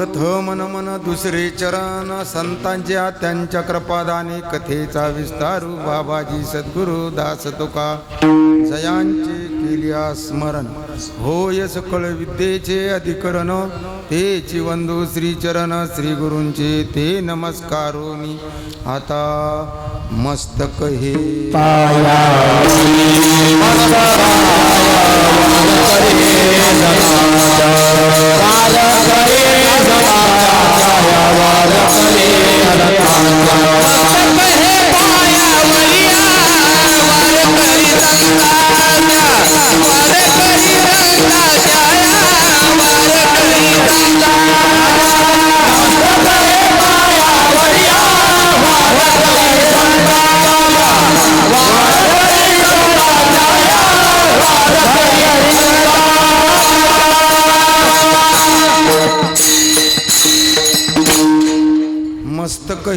प्रथम नमन दुसरे चरण संतांच्या त्यांच्या कृपादाने कथेचा विस्तारू बाबाजी सद्गुरु दास तुका. जयांचे केल्या स्मरण. होय सकळ विद्येचे अधिकरण. तेची वंदू श्रीचरण श्री गुरूंचे ते नमस्कारोनी. आता मस्तक हे. मस्तक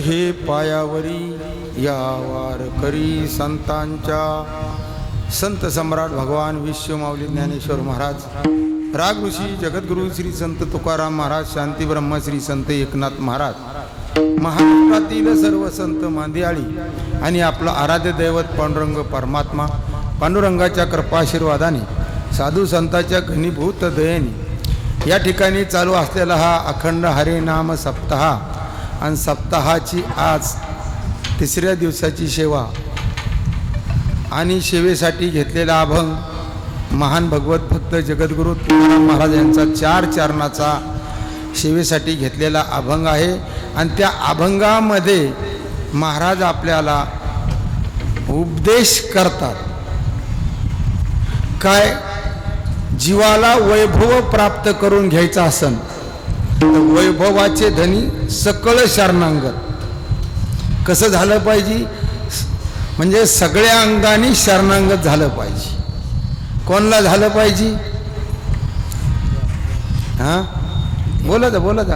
हे पायावरी या वारकरी संतांच्या. संत सम्राट भगवान विश्वमाऊली ज्ञानेश्वर महाराज. राग ऋषी जगद्गुरु श्री संत तुकाराम महाराज शांती ब्रह्म श्री संत एकनाथ महाराज. महाराष्ट्रातील सर्व संत मांदियाळी आणि आपलं आराध्य दैवत पांडुरंग परमात्मा पांडुरंगाच्या कृपाशीर्वादाने साधू संताच्या घनीभूत दयेने. या ठिकाणी चालू असलेला हा अखंड हरिनाम सप्ताह आणि सप्ताहाची आज तिसऱ्या दिवसाची सेवा आणि सेवेसाठी घेतलेला अभंग महान भगवत भक्त जगद्गुरु तुकाराम महाराज यांचा चार चरणाचा सेवेसाठी घेतलेला अभंग आहे. आणि त्या अभंगामध्ये महाराज आपल्याला उपदेश करतात. काय जीवाला वैभव प्राप्त करून घ्यायचा असन वैभवाचे धनी सकळ शरणांगत कसं झालं पाहिजे? म्हणजे सगळ्या अंगाने शरणांगत झालं पाहिजे. कोणला झालं पाहिजे? हा? बोला जा बोला जा.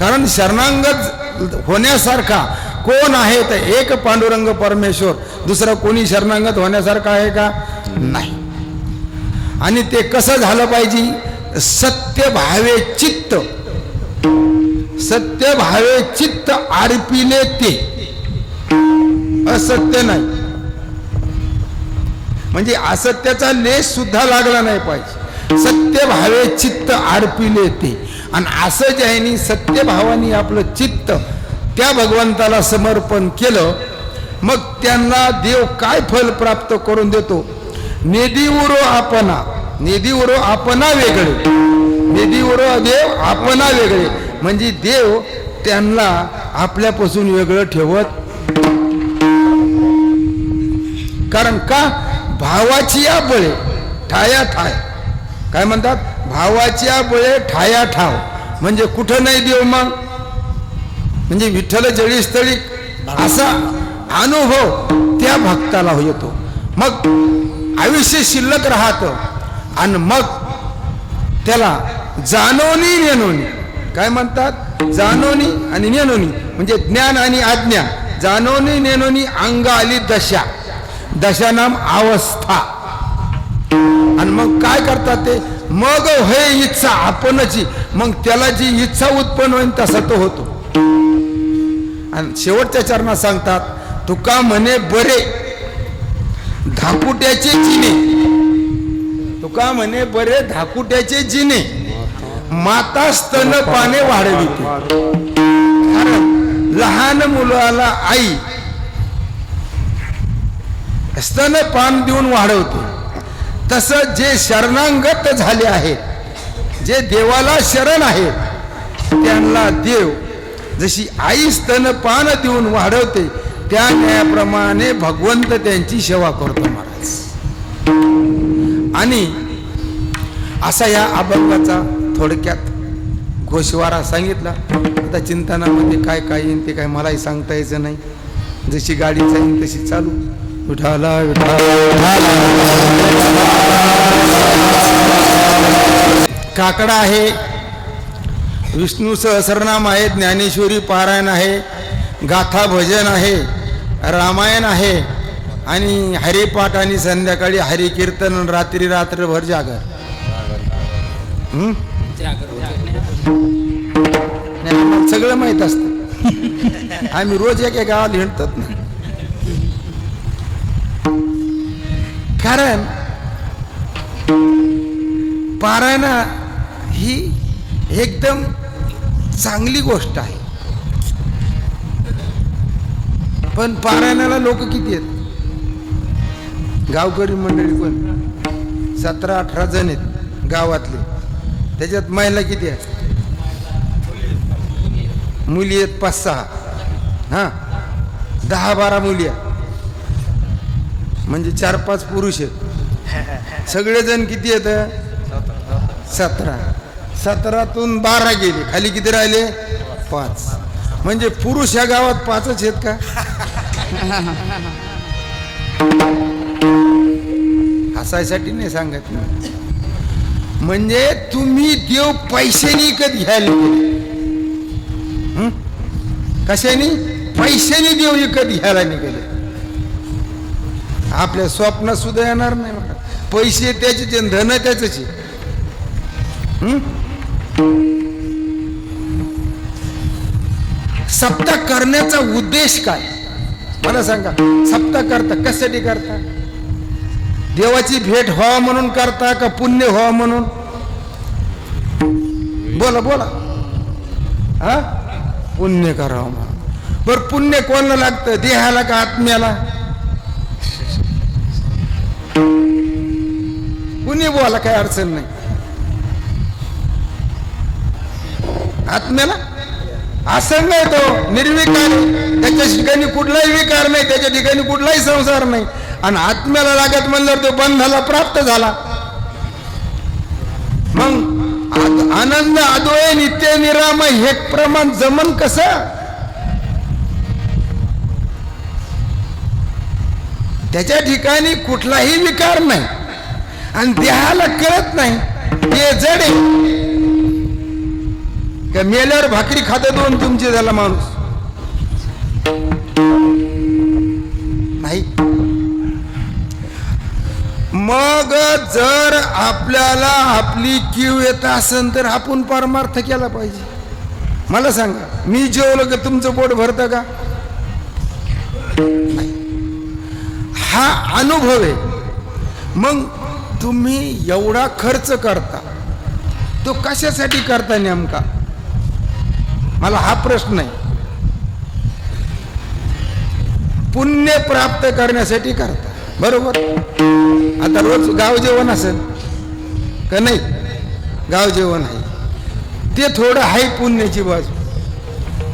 कारण शरणांगत होण्यासारखा कोण आहे? तर एक पांडुरंग परमेश्वर दुसरं कोणी शरणांगत होण्यासारखा आहे का? नाही. आणि ते कसं झालं पाहिजे? सत्य भावे चित्त. सत्य भावे चित्त आरपिले ते असत्य नाही. म्हणजे असत्याचा लेश सुद्धा लागला नाही पाहिजे. सत्य भावे चित्त आरपिले ते आणि असं ज्यांनी सत्य भावानी आपलं चित्त त्या भगवंताला समर्पण केलं मग त्यांना देव काय फल प्राप्त करून देतो? नेदीवरो आपणा उरो आपणा वेगळे. नेदीवरो देव आपणा वेगळे. म्हणजे देव त्यांना आपल्यापासून वेगळं ठेवत. कारण का? भावाची या बळे ठाया ठाय. काय म्हणतात? भावाची या बळे ठाया ठाव. म्हणजे कुठं नाही देव मग? म्हणजे विठ्ठल जळीस्थळी असा अनुभव त्या भक्ताला येतो. मग आयुष्य शिल्लक राहतं. आणि मग त्याला जाणवणी नेनोनी काय म्हणतात? जाणवणी आणि नेनोनी म्हणजे ज्ञान आणि आज्ञा. जाणवणी नेनोनी अंग आली दशा. दशा नाम अवस्था. आणि मग काय करतात ते? मग हे इच्छा आपणची. मग त्याला जी इच्छा उत्पन्न होईल तसा तो होतो. आणि शेवटच्या चरणात सांगतात तुका म्हणे बरे. धापुट्याचे चिने. तुका म्हणे बरे धाकुट्याचे जिने. माता स्तन पाने वाढविते कारण लहान मुलाला आई स्तन पान देऊन वाढवते. तसं जे शरणांगत झाले आहेत जे देवाला शरण आहेत त्यांना देव जशी आई स्तन पान देऊन वाढवते त्या न्यायाप्रमाणे भगवंत त्यांची सेवा करतो महाराज. आणि असा या अभंगाचा थोडक्यात घोषवारा सांगितला. आता चिंतनामध्ये काय काय येईन ते काय मलाही सांगता यायचं नाही. जशी गाडी जाईन तशी चालू. विठाला काकडा आहे. विष्णू सहस्रनाम आहे. ज्ञानेश्वरी पारायण आहे. गाथा भजन आहे. रामायण आहे. आणि हरिपाठ आणि संध्याकाळी हरिकीर्तन रात्री रात्रभर जागर हं? सगळं माहीत असतं. आम्ही रोज एका गावाला हिंडतात ना कारण पारायण ही एकदम चांगली गोष्ट आहे. पण पारायणाला लोक किती आहेत? गावकरी मंडळी पण सतरा अठरा जण आहेत गावातले. त्याच्यात महिला किती आहेत मुली आहेत पाच सहा. हां? दहा बारा मुली आहेत. म्हणजे चार पाच पुरुष आहेत. सगळेजण किती आहेत? सतरा. सतरातून बारा गेले. खाली किती राहिले? पाच. म्हणजे पुरुष या गावात पाचच आहेत का? हसायसाठी नाही सांगत मी. म्हणजे तुम्ही देव पैशानी विकत घ्यायला गेले. हं? कशाने? पैशाने देव विकत घ्यायला निघाले. आपल्या स्वप्न सुद्धा येणार नाही मला पैसे त्याचे धन त्याच सप्ताह करण्याचा उद्देश काय? मला सांगा. सप्ताह करता कशासाठी करता? देवाची भेट व्हावं म्हणून करता का पुण्य व्हावं म्हणून? बोला बोला. हा? पुण्य करावं हो म्हणून. बरं पुण्य कोणाला लागतं? देहाला का आत्म्याला? कुणी बोला काय अडचण नाही. आत्म्याला? असं नाही तो. निर्विकार त्याच्या ठिकाणी कुठलाही विकार नाही. त्याच्या ठिकाणी कुठलाही संसार नाही. आणि आत्म्याला लागत म्हणल्यावर तो बंधाला प्राप्त झाला. मग आनंद आदोळे नित्य निराम हे प्रमाण जमन कसं? त्याच्या ठिकाणी कुठलाही विकार नाही. आणि देहाला कळत नाही हे जड आहे. का मेल्यावर भाकरी खात दोन तुमचे झाला माणूस. नाही. मग जर आपल्याला आपली कीव येत असेल तर आपण परमार्थ केला पाहिजे. मला सांगा मी जेवलं का तुमचं पोट भरतं का? नाही. हा अनुभव आहे. मग तुम्ही एवढा खर्च करता तो कशासाठी करता नेमका? मला हा प्रश्न आहे. पुण्य प्राप्त करण्यासाठी करता. बरोबर. आता रोज गाव जेवण असेल का नाही? गाव जेवण आहे. ते थोडं आहे पुण्याची बाजू.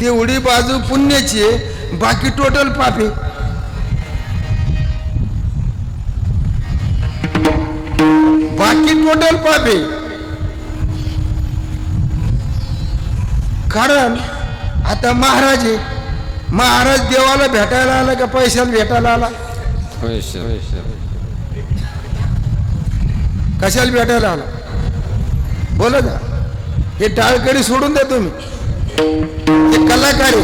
ते उडी बाजू पुण्याची आहे बाकी टोटल पापे बाकी टोटल पापे कारण आता महाराज आहे. महाराज देवाला भेटायला आला का पैशाला भेटायला आला? कशाला भेटायला आला? बोला ना. हे टाळकडी सोडून द्या तुम्ही. हे कलाकार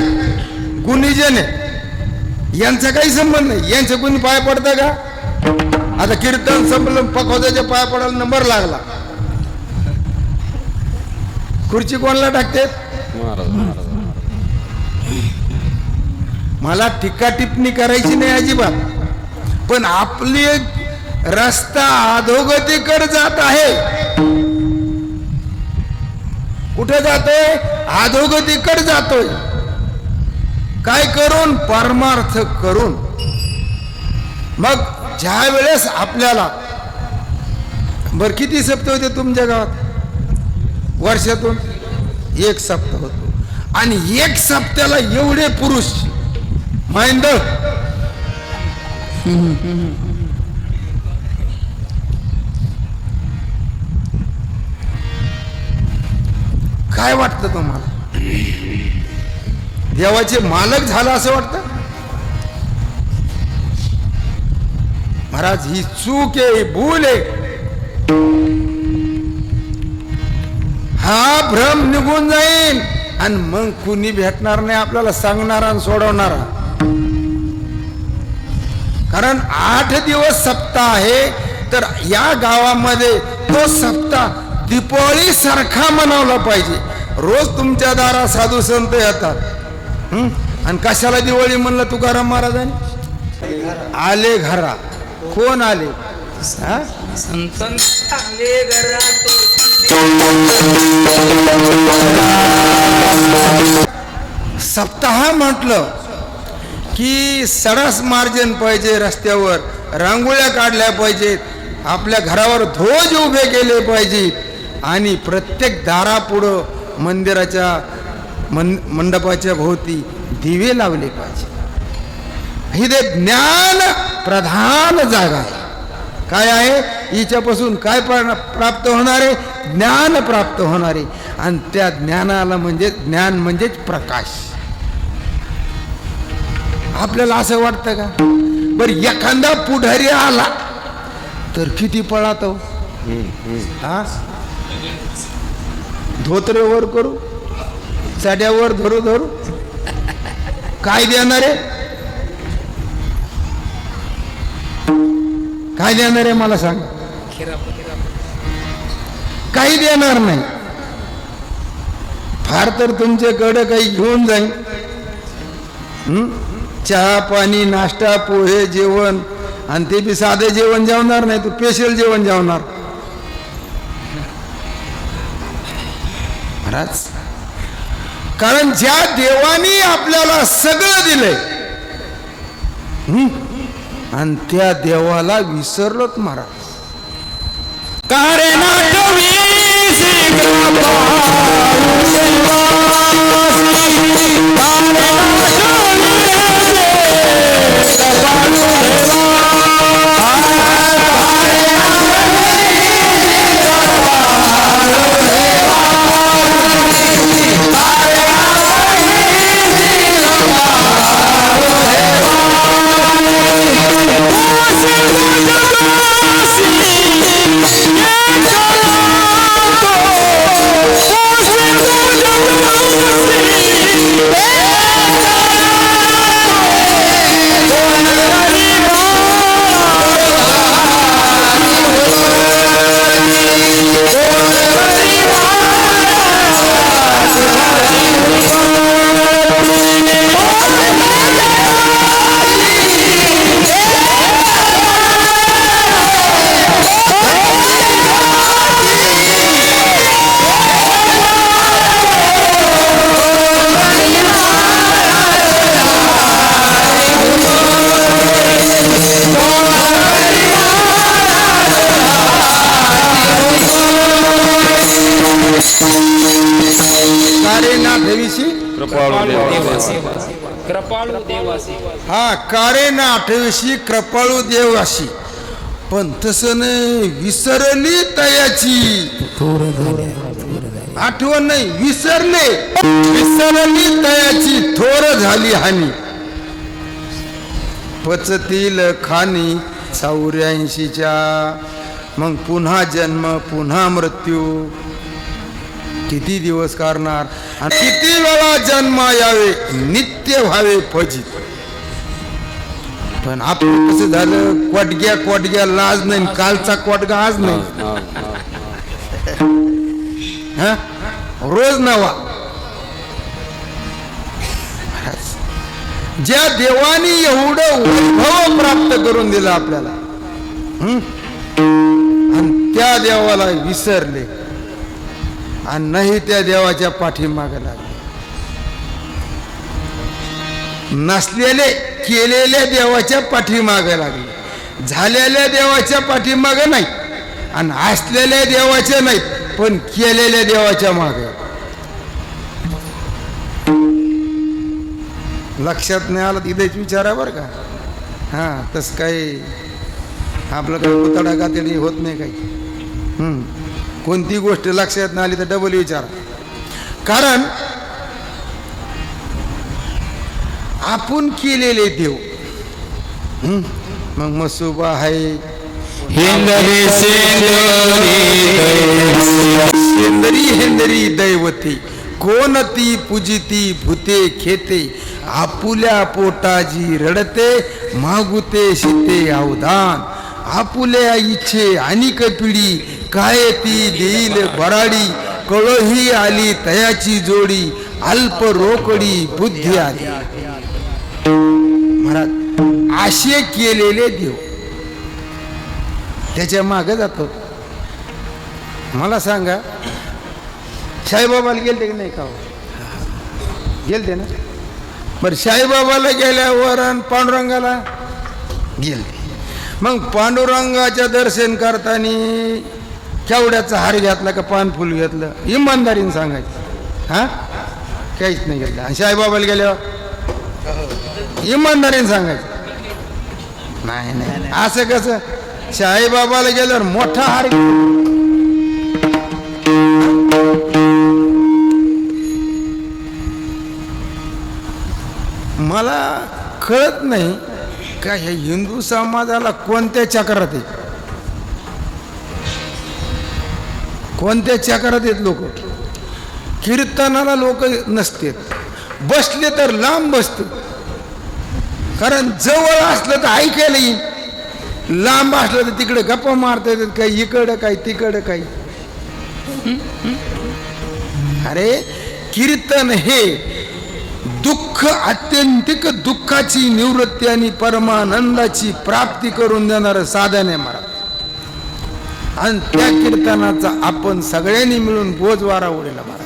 गुणीजन आहे यांचा काही संबंध नाही. यांचं कोणी पाय पडतं का? आता कीर्तन संपलं पकवाजाच्या पाय पडायला नंबर लागला. खुर्ची कोणाला टाकते मला टीका टिप्पणी करायची नाही अजिबात. पण आपली रस्ता अधोगतीकडे जात आहे. कुठे जातोय? अधोगतीकडे जातोय. काय करून? परमार्थ करून. मग ज्या वेळेस आपल्याला बर किती सप्त होते तुमच्या गावात? वर्षातून एक सप्त होतो. आणि एक सप्त्याला एवढे पुरुष महेंद्र काय वाटतं तुम्हाला? देवाचे मालक झाला असं वाटतं? महाराज ही चूक आहे भूल आहे. हा भ्रम निघून जाईल आणि मग कुणी भेटणार नाही आपल्याला सांगणारा आणि सोडवणारा. कारण आठ दिवस सप्ताह आहे तर या गावामध्ये तो सप्ताह दीपावली सारखा मनवला पाहिजे. रोज तुमच्या दारा साधू संत येतात? आणि कशाला दिवाळी म्हणलं तुकाराम महाराजांनी? आले घरा. कोण आले? संतन आले घरात सप्ताह म्हटलं की सरस मार्जन पाहिजे रस्त्यावर रांगोळ्या काढल्या पाहिजेत आपल्या घरावर ध्वज उभे केले पाहिजेत आणि प्रत्येक दारापुढं मंदिराच्या मन मंडपाच्या भोवती दिवे लावले पाहिजे. ही ते ज्ञान प्रधान जागा आहे. काय आहे? हिच्यापासून काय प्रा- प्राप्त होणारे ज्ञान प्राप्त होणारे आणि त्या ज्ञानाला म्हणजे ज्ञान म्हणजेच प्रकाश. आपल्याला असं वाटतं का? बर एखादा पुढारी आला तर किती पळातो हो? हा? धोत्र वर करू चड्यावर धरू धरू. काय देणार आहे? काय देणार आहे मला सांग? काही देणार नाही. फार तर तुमच्याकडं काही घेऊन जाईन. चहा पाणी नाश्ता पोहे जेवण आणि ते बी साधे जेवण जेवणार नाही तू स्पेशल जेवण जेवणार महाराज कारण ज्या देवानी आपल्याला सगळं दिलंय आणि त्या देवाला विसरलोत महाराज कारण कारेनाथविषयी हा कारेना आठविषयी कृपाळू देवाशी पण तसं नाही विसरली तयाची. आठवण नाही विसरले. विसरली तयाची थोर झाली हानी. पचतील खानी चौऱ्याऐंशीच्या. मग पुन्हा जन्म पुन्हा मृत्यू. किती दिवस करणार? आणि किती वेळा जन्म यावे नित्य व्हावे फजित. पण आपण कसं झालं? कोटग्या कोटग्या लाज नाही कालचा कोटगा आज नाही. हा? रोज नवा. ज्या देवानी एवढं वैभव प्राप्त करून दिलं आपल्याला आणि त्या देवाला विसरले. आणि नाही त्या देवाच्या पाठीमागे लागले. नसलेले केलेल्या देवाच्या पाठीमागं लागले. झालेल्या देवाच्या पाठीमागं नाही आणि असलेल्या देवाच्या नाहीत पण केलेल्या देवाच्या माग. लक्षात नाही आलं तिथेच विचारा बरं का? हा तसं काही आपलं काही पुतडा का होत नाही काही. कोणती गोष्ट लक्षात नाही आली तर डबल विचारा. कारण आपण केलेले देव? मग मसुबा आहे हेंदरी हेंदरी दैवते. कोण ती पूजिती भूते खेते. आपुल्या पोटाजी रडते मागुते शिते अवधान आपुल्या इच्छे अनिक पिढी काय ती देईल बराडी. कळही आली तयाची जोडी अल्प रोकडी बुद्धी आली. महाराज असे केलेले देव. त्याच्यामागे जातो मला सांगा साईबाबाला गेलते की नाही का हो? गेलते ना? बरं साईबाबाला गेल्यावर आणि पांडुरंगाला गेले मग पांडुरंगाच्या दर्शन करताना केवड्याचा हार घेतला का पानफुल घेतलं? इमानदारीने सांगायचं. हां? काहीच नाही घेतलं. आणि साईबाबाला गेल्यावर? इमानदारीने सांगायचं. नाही नाही असं कसं? साईबाबाला गेल्यावर मोठा हार. मला कळत नाही का ह्या हिंदू समाजाला कोणत्या चक्रात आहे कोणत्या चक्रात आहेत लोक? कीर्तनाला लोक नसतात. बसले तर लांब बसते कारण जवळ असलं तर ऐकायला येईल. लांब असलं तर तिकडे गप्पा मारता येतात काही इकडं काही तिकडं काही. अरे कीर्तन हे दुःख आत्यंतिक दुःखाची निवृत्ती आणि परमानंदाची प्राप्ती करून देणारं साधन आहे मला आणि त्या कीर्तनाचा आपण सगळ्यांनी मिळून बोजवारा उडेला महाराज.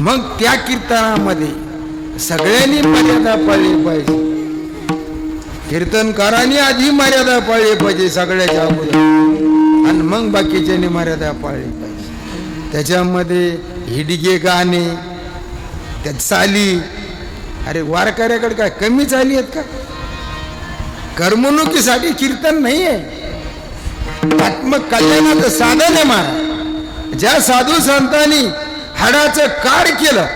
मग त्या कीर्तनामध्ये सगळ्यांनी मर्यादा पाळली पाहिजे. कीर्तनकारांनी आधी मर्यादा पाळली पाहिजे सगळ्याच्या अगोदर. आणि मग बाकीच्यांनी मर्यादा पाळली पाहिजे. त्याच्यामध्ये हिडगे गाणे त्यात चाली अरे वारकऱ्याकडे काय कमी चाली आहेत का? करमणुकीसाठी कीर्तन नाही आहे. आत्मकल्याणाचं साधन आहे महाराज. ज्या साधू संतांनी हाडाचं काढ केलं.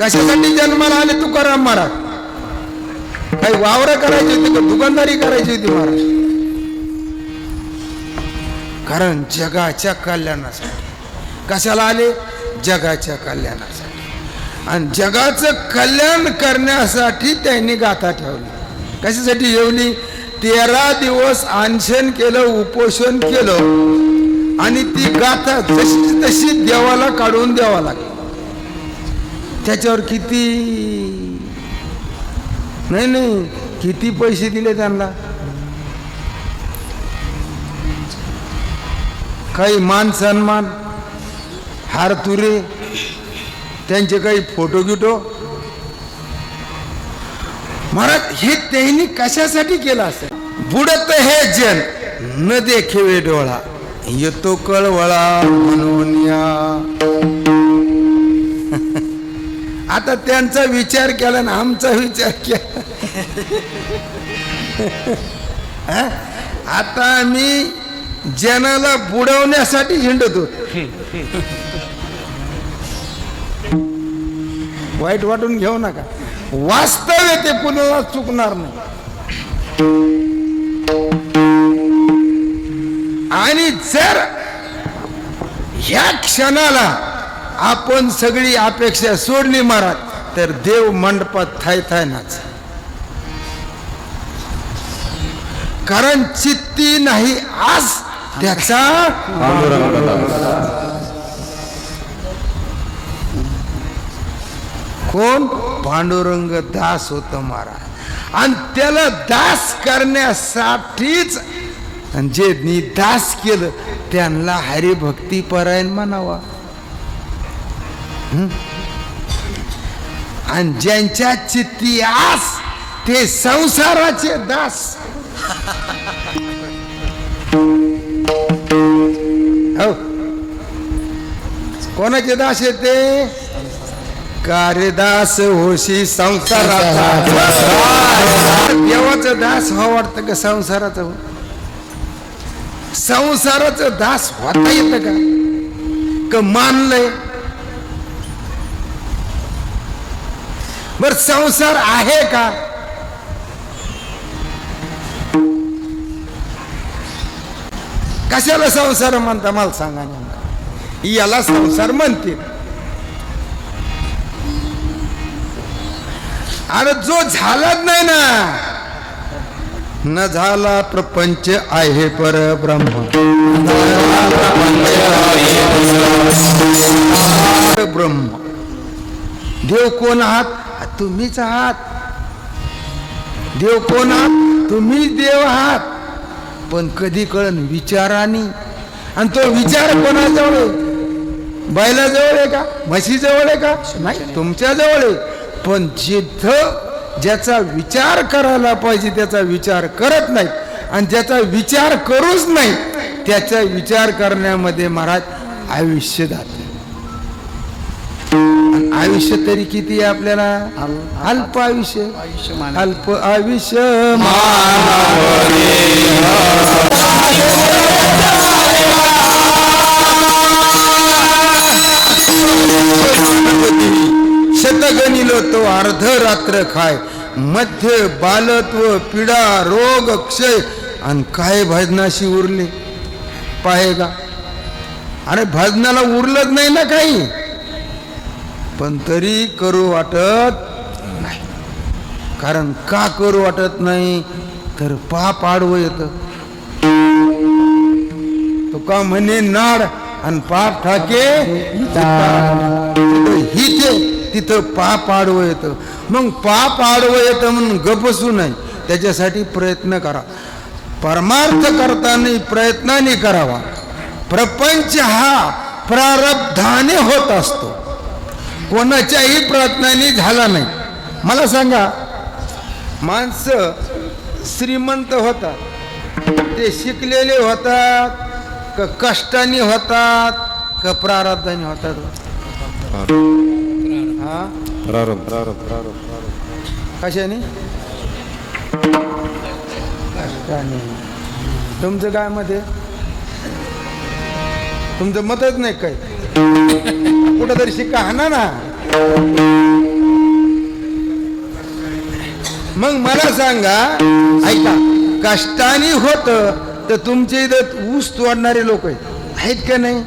कशासाठी जन्माला आले तुकाराम महाराज? काही वावर करायची होती का? दुकानदारी करायची होती महाराज? कारण जगाच्या कल्याणासाठी. कशाला आले? जगाच्या कल्याणासाठी. आणि जगाचं कल्याण करण्यासाठी त्यांनी गाथा ठेवली कशासाठी ठेवली? तेरा दिवस अनशन केलं उपोषण केलं. आणि ती गाथा जशी तशी देवाला काढून द्यावा लागली. त्याच्यावर किती नाही नाही किती पैसे दिले त्यांना? काही मान सन्मान हार तुरे त्यांचे काही फोटो गिटो? महाराज हे त्यांनी कशासाठी केलं असेल? बुडत हे जन न देखे डोळा. येतो कळवळा म्हणून या. आता त्यांचा विचार केला ना आमचा विचार केला. आता मी जनाला बुडवण्यासाठी हिंडतो. वाईट वाटून घेऊ नका. वास्तव ते कुणाला चुकणार नाही. आणि जर ह्या क्षणाला आपण सगळी अपेक्षा सोडली महाराज तर देव मंडपात थाय थाय नाच. कारण चित्ती नाही आज त्याचा कोण? पांडुरंग दास होत महाराज. आणि त्याला दास करण्यासाठीच आणि जे दास केलं त्यांना हरिभक्ती परायण म्हणावा? आणि ज्यांच्या चित्ती आस ते संसाराचे दास. हो. कोणाचे दास येते कार्यदास होशी संसाराचा. देवाचं दास हो वाटतं का संसाराचं? संसाराचं दास होता येत का? क मानलंय? बर संसार आहे का? कशाला संसार म्हणता मला सांगा नेमका? याला संसार म्हणते अरे जो झालाच नाही ना न झाला प्रपंच आहे पर ब्रह्म ब्रह्म देव कोण आहात? तुम्हीच आहात. देव कोण आहात? तुम्हीच देव आहात. पण कधी कळण विचाराने. आणि तो विचार कोणाजवळ आहे? बैलाजवळ आहे का? म्हशीजवळ आहे का? नाही तुमच्याजवळ आहे. पण जिथं ज्याचा विचार करायला पाहिजे त्याचा विचार करत नाही आणि ज्याचा विचार करूच नाही त्याचा विचार करण्यामध्ये महाराज आयुष्य जाते. आयुष्य तरी किती आहे आपल्याला? अल्प आयुष्य. अल्प आयुष्य शतगणिल तो अर्ध रात्र खाय. मध्य बालत्व पिडा रोग क्षय. आणि काय भजनाशी उरले? पाहे का अरे भजनाला उरलंच नाही ना काही. पण तरी करू वाटत नाही. कारण का करू वाटत नाही? तर पाप आडवं येतं. तो का म्हणे नाड आणि पाप ठाके हिते. तिथं पाप आडवं येतं. मग पाप आडवं येतं म्हणून गपसू नाही त्याच्यासाठी प्रयत्न करा. परमार्थ करताना प्रयत्नाने करावा. प्रपंच हा प्रारब्धाने होत असतो. कोणाच्याही प्रयत्नाने झाला नाही. मला सांगा माणसं श्रीमंत होतात. ते शिकलेले होतात का कष्टाने होतात का प्रारब्धाने होतात. हा कशाने? कष्टाने तुमचं काय मत आहे? तुमचं मतच नाही काय कुठंतरी शिक्का हाना ना. मग मला सांगा ऐका कष्टाने होत तर तुमच्या इथं ऊस तोडणारे लोक आहेत का नाही?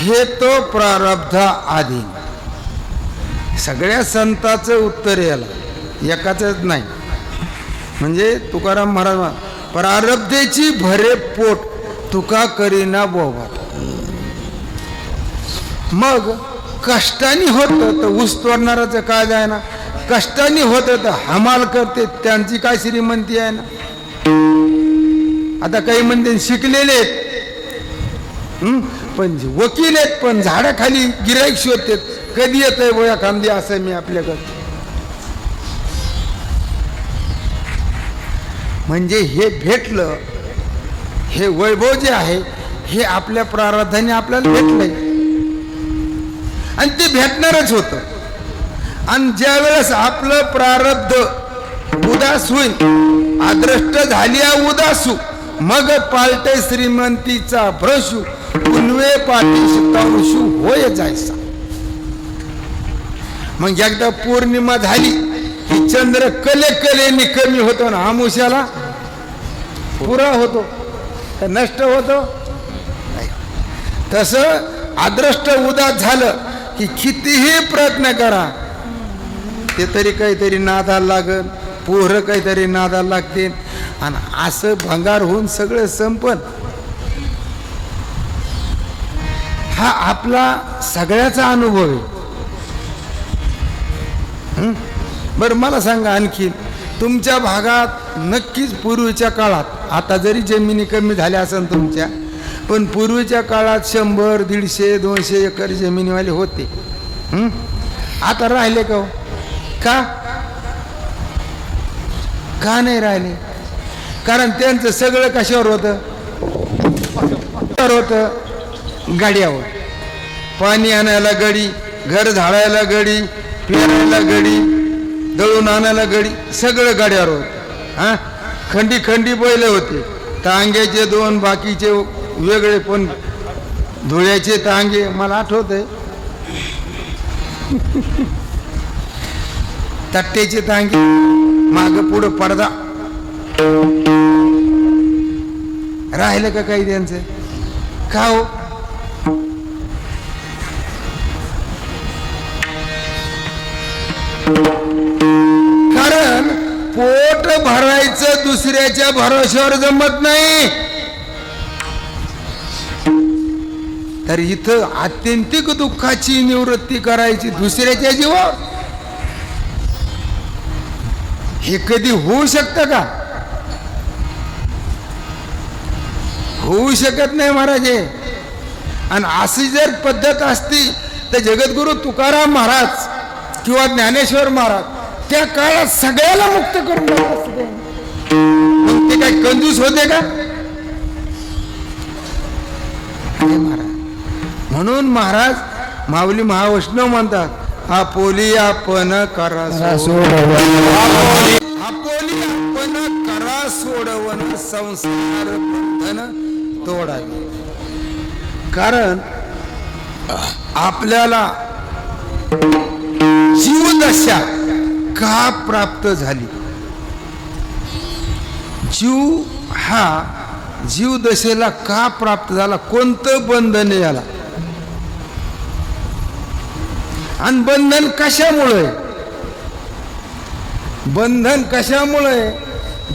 हे तो प्रारब्ध आधी सगळ्या संताचं उत्तर याला. एकाच नाही. म्हणजे तुकाराम महाराज प्रारब्धेची भरे पोट तुका करीना बोबा मग कष्टाने होतं तर ऊस तोडणाराचं काय जाय ना कष्टाने होतं तर हमाल करते त्यांची काय श्रीमंती आहे ना. आता काही म्हणते शिकलेले आहेत. पण वकील आहेत पण झाडाखाली गिराईक शोधतात. कधी येत आहे बोया खांदी असं मी आपल्याकडे? म्हणजे हे भेटलं हे वैभव जे आहे हे आपल्या प्रारब्धाने आपल्याला भेटलंय. आणि ते भेटणारच होतं. आणि ज्या वेळेस आपलं प्रारब्ध उदास होईल अद्रष्ट झाली उदासू मग पालटे श्रीमंतीचा भ्रशू पुनवे पाठी होय जायचा मग एकदा पौर्णिमा झाली चंद्र कले कलेने कमी होतो ना आमुष्याला पुरा होतो. तर नष्ट होतो. तसं अद्रष्ट उदास झालं की कितीही प्रयत्न करा. ते तरी काहीतरी नादाला लागल पोहरं काहीतरी नादाला लागते आणि असं भंगार होऊन सगळं संपन हा आपला सगळ्याचा अनुभव आहे. बरं मला सांगा आणखी तुमच्या भागात नक्कीच पूर्वीच्या काळात आता जरी जमिनी कमी झाल्या असेल तुमच्या पण पूर्वीच्या काळात शंभर दीडशे दोनशे एकर जमिनीवाले होते. आता राहिले का हो? का? का नाही राहिले? कारण त्यांचं सगळं कशावर होतं? होतं? गाड्यावर. पाणी आणायला गडी घर झाडायला गडी पेरायला गडी दळून आणायला गडी सगळं गाड्यावर होत. हां? खंडी खंडी बैल होते. तांग्याचे दोन बाकीचे वेगळे पण धुळ्याचे तांगे मला आठवतंय. तट्ट्याचे तांगे माग पुढं पडदा. राहिलं का काही त्यांचं? का हो? दुसऱ्याच्या भरोश्यावर जमत नाही. तर इथं आत्यंतिक दुःखाची निवृत्ती करायची दुसऱ्याच्या जीवावर. हे कधी होऊ शकतं का? होऊ शकत नाही महाराज. हे आणि अशी जर पद्धत असती तर जगद्गुरु तुकाराम महाराज किंवा ज्ञानेश्वर महाराज त्या काळात सगळ्याला मुक्त करून असते. ते काय कंजूस होते का? महाराज म्हणून महाराज माऊली महावैष्णव म्हणतात आपोली आपण करा सोडवण. आपोली आपण करा सोडवण संसार बंधन तोडावे. कारण आपल्याला जीवदशा का प्राप्त झाली? जीव हा जीवदशेला का प्राप्त झाला? कोणतं बंधन याला? आणि बंधन कशामुळे? बंधन कशामुळे?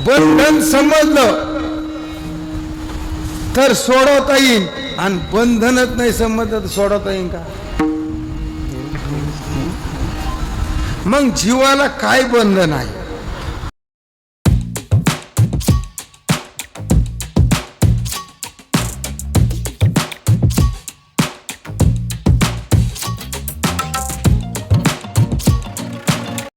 बंधन समजलं तर सोडवता येईल आणि बंधनच नाही समजलं तर सोडवता येईल का? मग जीवाला काय बंधन आहे?